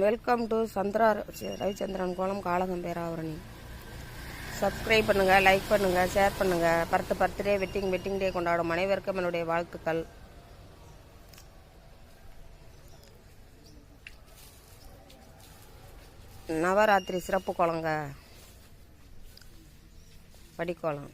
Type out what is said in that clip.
Welcome to Chandra Ravichandran கோலம் காலகம் பேராவரணி சப்ஸ்கிரைப் பண்ணுங்கள் லைக் பண்ணுங்கள் ஷேர் பண்ணுங்கள் birth birthday wedding wedding day கொண்டாடும் அனைவருக்கும் என்னுடைய வாழ்த்துக்கள். நவராத்திரி சிறப்பு குளங்க படிக்கோளம்